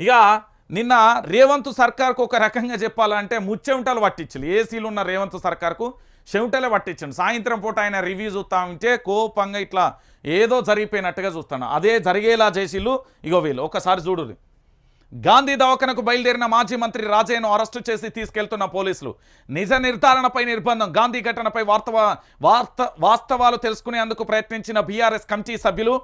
ఇక నిన్న రేవంత్ సర్కార్కు ఒక రకంగా చెప్పాలంటే ముచ్చెమటలు పట్టించారు ఏసీలు ఉన్న రేవంత్ సర్కార్కు చెమటలే పట్టించండి. సాయంత్రం పూట ఆయన రివ్యూ చూస్తా ఉంటే కోపంగా ఇట్లా ఏదో జరిగిపోయినట్టుగా చూస్తాను అదే జరిగేలా చేసిళ్ళు ఇగో వీళ్ళు. ఒకసారి చూడుర్రి. గాంధీ దవాఖానకు బయలుదేరిన మాజీ మంత్రి రాజయ్యను అరెస్టు చేసి తీసుకెళ్తున్న పోలీసులు. నిజ నిర్ధారణపై నిర్బంధం గాంధీ ఘటనపై వార్త వాస్తవాలు తెలుసుకునేందుకు ప్రయత్నించిన బీఆర్ఎస్ కమిటీ సభ్యులు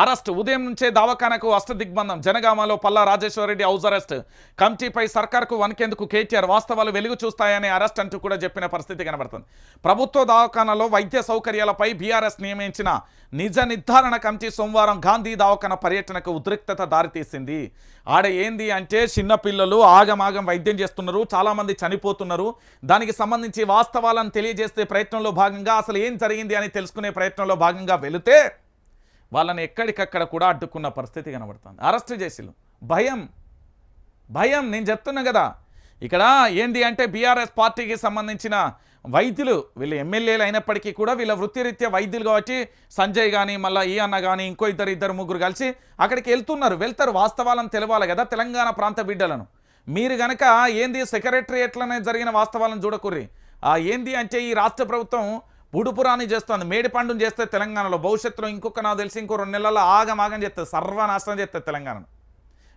అరెస్ట్. ఉదయం నుంచే దవాఖానకు అష్టదిగ్బంధం. జనగామలో పల్లా రాజేశ్వరరెడ్డి హౌస్ అరెస్ట్. కమిటీపై సర్కార్కు వణికేందుకు కేటీఆర్ వాస్తవాలు వెలుగు చూస్తాయని అరెస్ట్ అంటూ కూడా చెప్పిన పరిస్థితి కనబడుతుంది. ప్రభుత్వ దవాఖానలో వైద్య సౌకర్యాలపై బీఆర్ఎస్ నియమించిన నిజ నిర్ధారణ కమిటీ సోమవారం గాంధీ దవాఖాన పర్యటనకు ఉద్రిక్తత దారితీసింది. ఆడ ఏంది అంటే చిన్నపిల్లలు ఆగమాగం వైద్యం చేస్తున్నారు చాలామంది చనిపోతున్నారు. దానికి సంబంధించి వాస్తవాలను తెలియజేసే ప్రయత్నంలో భాగంగా అసలు ఏం జరిగింది అని తెలుసుకునే ప్రయత్నంలో భాగంగా వెళితే వాళ్ళని ఎక్కడికక్కడ కూడా అడ్డుకున్న పరిస్థితి కనబడుతుంది. అరెస్ట్ చేసిళ్ళు. భయం. భయం. నేను చెప్తున్నా కదా. ఇక్కడ ఏంది అంటే బీఆర్ఎస్ పార్టీకి సంబంధించిన వైద్యులు వీళ్ళు ఎమ్మెల్యేలు అయినప్పటికీ కూడా వీళ్ళ వృత్తిరీత్యా వైద్యులు కాబట్టి సంజయ్ కానీ మళ్ళీ ఈ అన్న కానీ ఇంకో ఇద్దరు ఇద్దరు ముగ్గురు కలిసి అక్కడికి వెళ్తున్నారు. వెళ్తారు. వాస్తవాలను తెలవాలి కదా తెలంగాణ ప్రాంత బిడ్డలను. మీరు గనక ఏంది సెక్రటరియట్లనే జరిగిన వాస్తవాలను చూడకుర్రి. ఏంది అంటే ఈ రాష్ట్ర ప్రభుత్వం ఉడుపురాని చేస్తుంది. మేడిపండుని చేస్తే తెలంగాణలో భవిష్యత్తులో ఇంకొక నాకు తెలిసి ఇంకో రెండు నెలల్లో ఆగమాగం చేస్తుంది. సర్వనాశనం చేస్తుంది తెలంగాణను.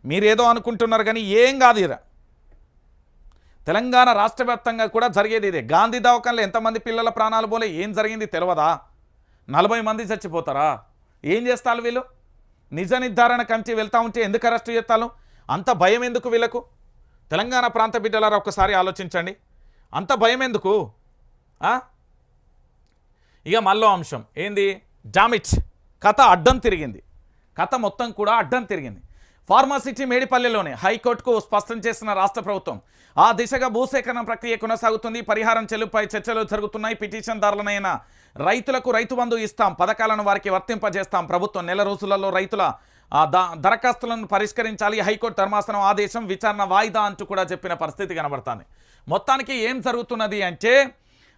మీరేదో అనుకుంటున్నారు కానీ ఏం కాదు ఇరా. తెలంగాణ రాష్ట్ర వ్యాప్తంగా కూడా జరిగేది ఇదే. గాంధీ దవాఖానలో ఎంతమంది పిల్లల ప్రాణాలు పోలే? ఏం జరిగింది తెలియదా నలభై మంది చచ్చిపోతారా? ఏం చేస్తారు వీళ్ళు? నిజ నిర్ధారణ కంచి వెళ్తా ఉంటే ఎందుకు అరెస్ట్ చేస్తాను అంత భయం ఎందుకు వీళ్ళకు? తెలంగాణ ప్రాంత బిడ్డలారా ఒక్కసారి ఆలోచించండి. అంత భయం ఎందుకు? ఇక మళ్ళో అంశం. ఏంది? డామిట్ కథ అడ్డం తిరిగింది. కథ మొత్తం కూడా అడ్డం తిరిగింది. ఫార్మాసిటీ మేడిపల్లెలోనే హైకోర్టుకు స్పష్టం చేసిన రాష్ట్ర ప్రభుత్వం ఆ దిశగా భూసేకరణ ప్రక్రియ కొనసాగుతుంది. పరిహారం చెల్లుపై చర్చలు జరుగుతున్నాయి. పిటిషన్దారులనైన రైతులకు రైతు బంధు ఇస్తాం. పథకాలను వారికి వర్తింపజేస్తాం. ప్రభుత్వం నెల రోజులలో రైతుల దరఖాస్తులను పరిష్కరించాలి. హైకోర్టు ధర్మాసనం ఆదేశం విచారణ వాయిదా అంటూ కూడా చెప్పిన పరిస్థితి కనబడుతుంది. మొత్తానికి ఏం జరుగుతున్నది అంటే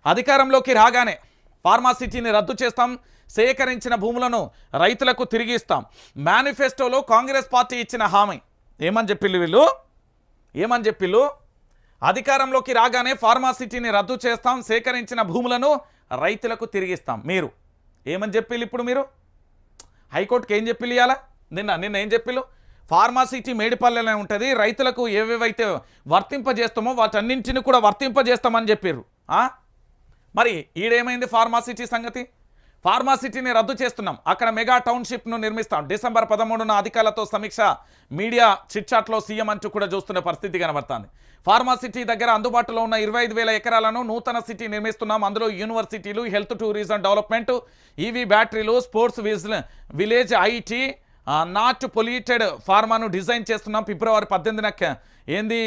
అధికారంలోకి రాగానే ఫార్మాసిటీని రద్దు చేస్తాం సేకరించిన భూములను రైతులకు తిరిగి ఇస్తాం. మేనిఫెస్టోలో కాంగ్రెస్ పార్టీ ఇచ్చిన హామీ. ఏమని చెప్పిల్లు వీళ్ళు? ఏమని చెప్పిల్లు? అధికారంలోకి రాగానే ఫార్మాసిటీని రద్దు చేస్తాం సేకరించిన భూములను రైతులకు తిరిగిస్తాం మీరు ఏమని చెప్పిల్లు ఇప్పుడు మీరు? హైకోర్టుకి ఏం చెప్పిల్లు ఇవాళ నిన్న నిన్న ఏం చెప్పిల్లు? ఫార్మాసిటీ మేడిపల్లెలో ఉంటుంది రైతులకు ఏవేవైతే వర్తింపజేస్తామో వాటన్నింటిని కూడా వర్తింపజేస్తామని చెప్పారు ఆ? మరి ఈడేమైంది ఫార్మాసిటీ సంగతి? ఫార్మాసిటీని రద్దు చేస్తున్నాం. అక్కడ మెగా టౌన్షిప్ను నిర్మిస్తాం. డిసెంబర్ పదమూడున అధికారులతో సమీక్ష మీడియా చిట్చాట్లో సీఎం అంటూ కూడా చూస్తున్న పరిస్థితి కనబడుతుంది. ఫార్మాసిటీ దగ్గర అందుబాటులో ఉన్న ఇరవై ఐదు వేల ఎకరాలను నూతన సిటీ నిర్మిస్తున్నాం. అందులో యూనివర్సిటీలు హెల్త్ టూరిజం డెవలప్మెంట్ ఈవీ బ్యాటరీలు sports vision village IT not polluted ఫార్మాను design చేస్తున్నాం. ఫిబ్రవరి పద్దెనిమిదిన ఏంది?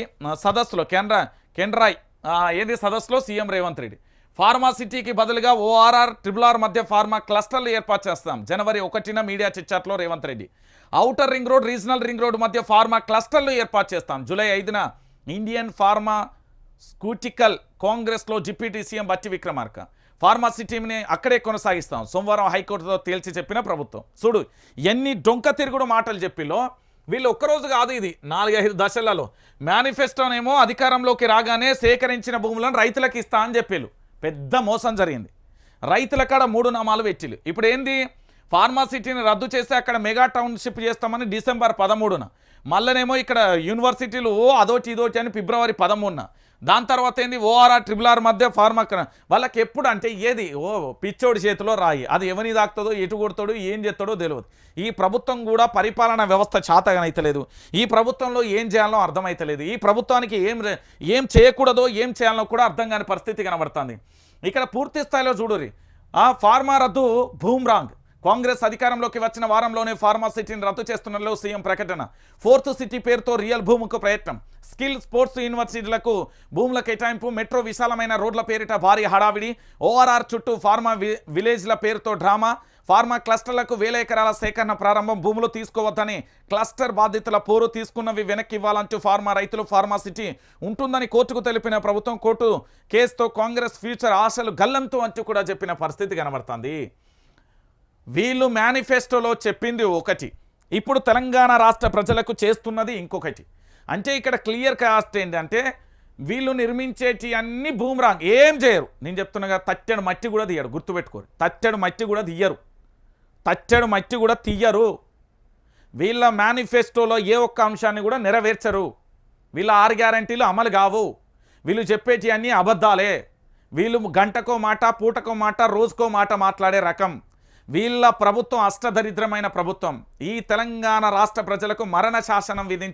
సదస్సులో కేంద్ర కేంద్రాయ్ ఏంది సదస్సులో? సీఎం రేవంత్ రెడ్డి. ఫార్మా సిటీకి బదులుగా ఓఆర్ఆర్ ట్రిపుల్ ఆర్ మధ్య ఫార్మా క్లస్టర్లు ఏర్పాటు చేస్తాం. జనవరి ఒకటిన media చిచ్చాట్లో Revanth Reddy. Outer ring road regional ring road మధ్య ఫార్మా క్లస్టర్లు ఏర్పాటు చేస్తాం. జూలై ఐదున ఇండియన్ ఫార్మా స్కూటికల్ కాంగ్రెస్లో డిప్యూటీ సీఎం బట్టి విక్రమార్క. ఫార్మాసిటీని అక్కడే కొనసాగిస్తాం. సోమవారం హైకోర్టుతో తేల్చి చెప్పిన ప్రభుత్వం. చూడు ఎన్ని డొంక తిరుగుడు మాటలు చెప్పిలో వీళ్ళు ఒక్కరోజు కాదు ఇది నాలుగైదు దశలలో. మేనిఫెస్టోనేమో అధికారంలోకి రాగానే సేకరించిన భూములను రైతులకు ఇస్తా అని చెప్పారు పెద్ద మోసం జరిగింది. రైతుల కాడ మూడు నామాలు పెట్టిలు ఇప్పుడు ఏంది? ఫార్మాసిటీని రద్దు చేస్తే అక్కడ మెగా టౌన్షిప్ చేస్తామని డిసెంబర్ పదమూడున. మళ్ళనేమో ఇక్కడ యూనివర్సిటీలు ఓ అదోటి ఇదోటి అని ఫిబ్రవరి పదమూడున. దాని తర్వాత ఏంది? ఓఆర్ఆర్ ట్రిపుల్ ఆర్ మధ్య ఫార్మా వాళ్ళకి ఎప్పుడు అంటే ఏది? ఓ పిచ్చోడి చేతిలో రాయి. అది ఎవరిని దాక్తుందో ఎటు కొడతాడో ఏం చేస్తాడో తెలియదు ఈ ప్రభుత్వం కూడా పరిపాలన వ్యవస్థ చాతగానైతలేదు. ఈ ప్రభుత్వంలో ఏం చేయాలో అర్థమైతలేదు. ఈ ప్రభుత్వానికి ఏం ఏం చేయకూడదో ఏం చేయాలో కూడా అర్థం కాని పరిస్థితి కనబడుతుంది. ఇక్కడ పూర్తి స్థాయిలో చూడురి ఆ ఫార్మా రద్దు భూమ్రాంగ్ కాంగ్రెస్ అధికారంలోకి వచ్చిన వారంలోనే ఫార్మా సిటీని రద్దు చేస్తున్నట్లు సీఎం ప్రకటన. ఫోర్త్ సిటీ పేరుతో రియల్ భూముకు ప్రయత్నం. స్కిల్ స్పోర్ట్స్ యూనివర్సిటీలకు భూముల కేటాయింపు మెట్రో విశాలమైన రోడ్ల పేరిట భారీ హడావిడి ఓఆర్ఆర్ చుట్టూ ఫార్మా వి- విలేజ్ల పేరుతో డ్రామా ఫార్మా క్లస్టర్లకు వేల ఎకరాల సేకరణ ప్రారంభం భూములు తీసుకోవద్దని క్లస్టర్ బాధితుల పోరు తీసుకున్నవి వెనక్కి ఇవ్వాలంటూ ఫార్మా రైతులు ఫార్మా సిటీ ఉంటుందని కోర్టుకు తెలిపిన ప్రభుత్వం కోర్టు కేసుతో కాంగ్రెస్ ఫ్యూచర్ ఆశలు గల్లంతో అంటూ కూడా చెప్పిన పరిస్థితి కనబడుతుంది. వీళ్ళు మేనిఫెస్టోలో చెప్పింది ఒకటి. ఇప్పుడు తెలంగాణ రాష్ట్ర ప్రజలకు చేస్తున్నది ఇంకొకటి. అంటే ఇక్కడ క్లియర్ కాస్ట్ ఏంటంటే వీళ్ళు నిర్మించేటి అన్ని భూమ్రాంగ్ ఏం చేయరు. నేను చెప్తున్నాగా తట్టెడు మట్టి కూడా తీయరు గుర్తుపెట్టుకోరు. తట్టెడు మట్టి కూడా తీయరు. తట్టెడు మట్టి కూడా తీయరు. వీళ్ళ మేనిఫెస్టోలో ఏ ఒక్క అంశాన్ని కూడా నెరవేర్చరు. వీళ్ళ ఆరు గ్యారంటీలు అమలు కావు. వీళ్ళు చెప్పేటి అన్నీ అబద్ధాలే. వీళ్ళు గంటకో మాట పూటకో మాట రోజుకో మాట మాట్లాడే రకం. వీళ్ళ ప్రభుత్వం అష్టదరిద్రమైన ప్రభుత్వం. ఈ తెలంగాణ రాష్ట్ర ప్రజలకు మరణ శాసనం విధించి